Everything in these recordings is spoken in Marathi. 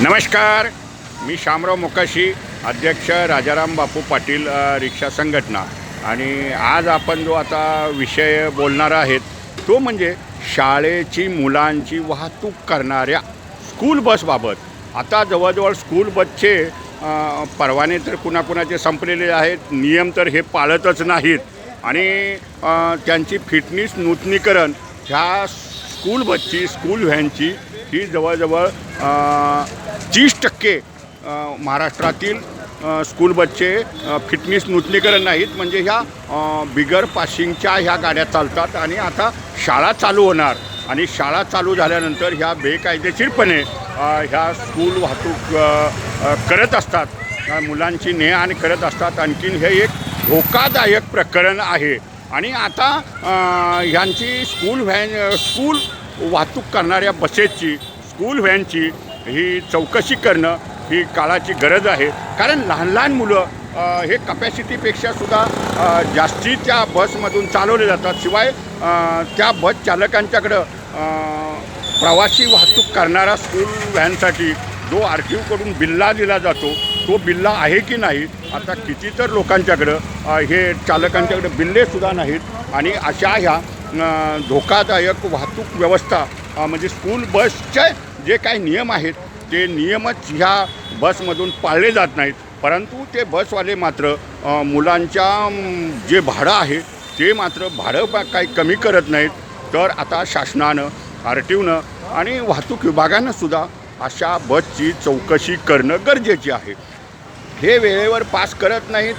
नमस्कार. मी शामराव मोकाशी अध्यक्ष राजाराम बापू पाटील रिक्षा संघटना. आणि आज आपण जो आता विषय बोलणार आहेत तो म्हणजे शाळेची मुलांची वाहतूक करणाऱ्या स्कूल बसबाबत आता जवळजवळ स्कूल बसचे परवाने तर कुणाकुणाचे संपलेले आहेत नियम तर हे पाळतच नाहीत. आणि त्यांची फिटनेस नूतनीकरण ह्या स्कूल बसची स्कूल व्हॅनची ही जवळजवळ तीस टक्के महाराष्ट्रातील स्कूल बसचे फिटनेस नूतनीकरण नाहीत म्हणजे ह्या बिगर पासिंगच्या ह्या गाड्या चालतात आणि आता शाळा चालू होणार. आणि शाळा चालू झाल्यानंतर ह्या बेकायदेशीरपणे ह्या स्कूल वाहतूक करत असतात. मुलांची ने आणि करत असतात. आणखीन हे एक धोकादायक प्रकरण आहे. आणि आता ह्यांची स्कूल व्हॅन स्कूल वाहतूक करणाऱ्या बसेसची स्कूल व्हॅनची ही चौकशी करणं ही काळाची गरज आहे. कारण लहान लहान मुलं हे कपॅसिटीपेक्षा सुद्धा जास्ती जास्तीच्या बसमधून चालवले जातात. शिवाय त्या बस चालकांच्याकडं प्रवासी वाहतूक करणारा स्कूल व्हॅनसाठी जो आर टी ओकडून बिल्ला दिला जातो तो बिल्ला आहे की नाही आता किती तर लोकांच्याकडं हे चालकांच्याकडं बिल्लेसुद्धा नाहीत. आणि अशा ह्या धोकादायक वाहतूक व्यवस्था म्हणजे स्कूल बसचे जे काही नियम आहेत ते नियमच ह्या बसमधून पाळले जात नाहीत. परंतु ते बसवाले मात्र मुलांच्या जे भाडं आहे ते मात्र भाडं काही कमी करत नाहीत. तर आता शासनानं आर टी ओनं आणि वाहतूक विभागानं सुद्धा अशा बसची चौकशी करणं गरजेची आहे. हे वेळेवर पास करत नाहीत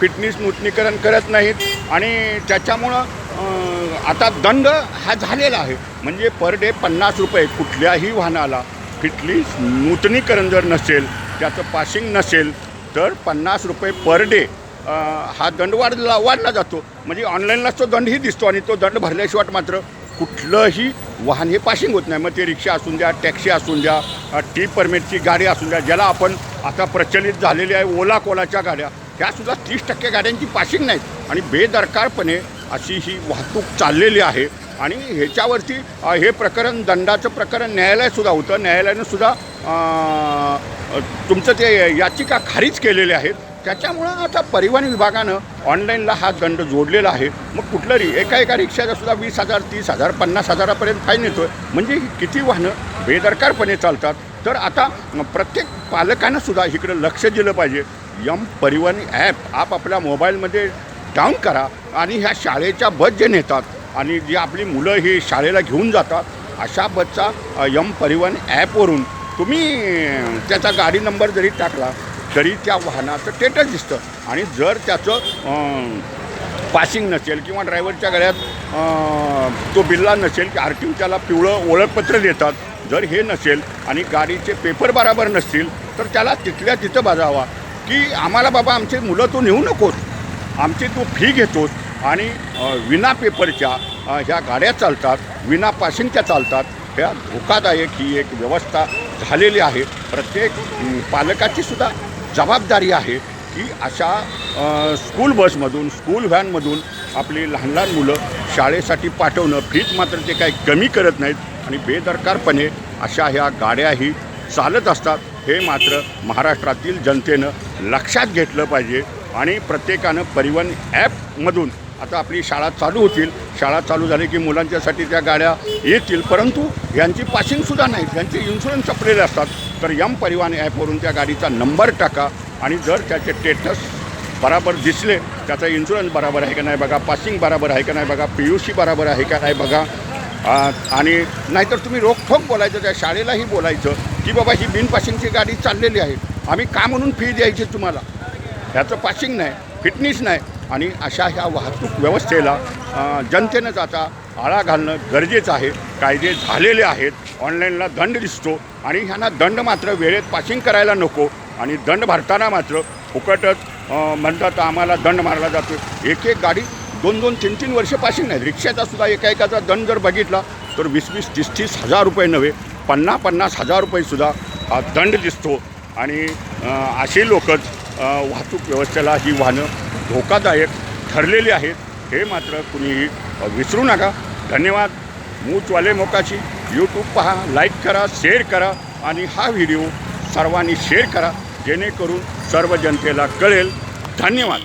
फिटनेस नूतनीकरण करत नाहीत आणि त्याच्यामुळं आता दंड हा झालेला आहे. म्हणजे पर डे पन्नास रुपये कुठल्याही वाहनाला कुठली नूतनीकरण जर नसेल त्याचं पासिंग नसेल तर पन्नास रुपये पर डे हा दंड वाढला वाढला जातो. म्हणजे ऑनलाईनलाच तो दंडही दिसतो आणि तो दंड भरल्याशिवाय मात्र कुठलंही वाहन हे पासिंग होत नाही. मग ते रिक्षा असून द्या टॅक्सी असून द्या टी परमिटची गाडी असून द्या ज्याला आपण आता प्रचलित झालेली आहे ओला कोलाच्या गाड्या ह्यासुद्धा तीस टक्के गाड्यांची पासिंग नाहीत. आणि बेदरकारपणे अशी ही वाहतूक चाललेली आहे. आणि ह्याच्यावरती हे प्रकरण दंडाचं प्रकरण न्यायालयसुद्धा होतं. न्यायालयानं सुद्धा तुमचं ते याचिका खारिज केलेल्या आहेत. त्याच्यामुळं आता परिवहन विभागानं ऑनलाईनला हा दंड जोडलेला आहे. मग कुठलंही एका एका रिक्षाचा सुद्धा वीस हजार तीस हजार पन्नास हजारापर्यंत फाईन येतो आहे म्हणजे ही किती वाहनं बेदरकारपणे चालतात? तर आता प्रत्येक पालकानं सुद्धा इकडं लक्ष दिलं पाहिजे. यम परिवहन ॲप आप आपल्या मोबाईलमध्ये डाऊन करा आणि ह्या शाळेच्या बस जे नेतात आणि जी आपली मुलं ही शाळेला घेऊन जातात अशा बसचा यम परिवहन ॲपवरून तुम्ही त्याचा गाडी नंबर जरी टाकला तरी त्या वाहनाचं स्टेटस दिसतं. आणि जर त्याचं पासिंग नसेल किंवा ड्रायव्हरच्या गळ्यात तो बिल्ला नसेल की आर टी त्याला पिवळं ओळखपत्र देतात. जर हे नसेल आणि गाडीचे पेपर बराबर नसतील तर त्याला तिथल्या तिथं बजावा. की आम्हाला बाबा आमचे मुलं तो नेऊ नकोस. आमची तू फी घेतोस आणि विना पेपरच्या ह्या गाड्या चालतात विना पासिंगच्या चालतात. ह्या धोकादायक ही एक व्यवस्था झालेली आहे. प्रत्येक पालकाची सुद्धा जबाबदारी आहे की अशा स्कूल बसमधून स्कूल व्हॅनमधून आपली लहान लहान मुलं शाळेसाठी पाठवणं फीज मात्र ते काही कमी करत नाहीत आणि बेदरकारपणे अशा ह्या गाड्याही चालत असतात. हे मात्र महाराष्ट्रातील जनतेनं लक्षात घेतलं पाहिजे. आणि प्रत्येकानं परिवहन ॲपमधून आता आपली शाळा चालू होतील. शाळा चालू झाली की मुलांच्यासाठी त्या गाड्या येतील. परंतु यांची पासिंगसुद्धा नाहीत. यांचे इन्शुरन्स संपलेले असतात. तर यम परिवहन ॲपवरून त्या गाडीचा नंबर टाका आणि जर त्याचे स्टेटस बराबर दिसले त्याचा इन्शुरन्स बराबर आहे का नाही बघा पासिंग बराबर आहे का नाही बघा पी यू सी बराबर आहे का नाही बघा. आणि नाहीतर तुम्ही रोखोक बोलायचं त्या शाळेलाही बोलायचं की बाबा ही बिन पासिंगची गाडी चाललेली आहे. आम्ही का म्हणून फी द्यायची तुम्हाला? ह्याचं पासिंग नाही फिटनेस नाही. आणि अशा ह्या वाहतूक व्यवस्थेला जनतेनं जनतेनंच आता आळा घालणं गरजेचं आहे. कायदे झालेले आहेत. ऑनलाईनला दंड दिसतो. आणि ह्यांना दंड मात्र वेळेत पासिंग करायला नको. आणि दंड भरताना मात्र फुकटच म्हणतात आम्हाला दंड मारला जातो एक एक गाडी दोन दोन तीन तीन वर्ष पासिंग नाही. रिक्षाचा सुद्धा एका एकाचा दंड जर बघितला तर वीस वीस तीस तीस हजार रुपये नव्हे. पन्नास पन्नास हजार रुपयेसुद्धा हा दंड दिसतो. आणि अशी असे लोकच वाहतूक व्यवस्थेला ही वाहनं धोकादायक ठरलेली आहेत. हे मात्र कुणीही विसरू नका. धन्यवाद. मूचवाले मोकाची यूट्यूब पहा लाईक करा शेअर करा आणि हा व्हिडिओ सर्वांनी शेअर करा. जेणेकरून सर्व जनतेला कळेल. धन्यवाद.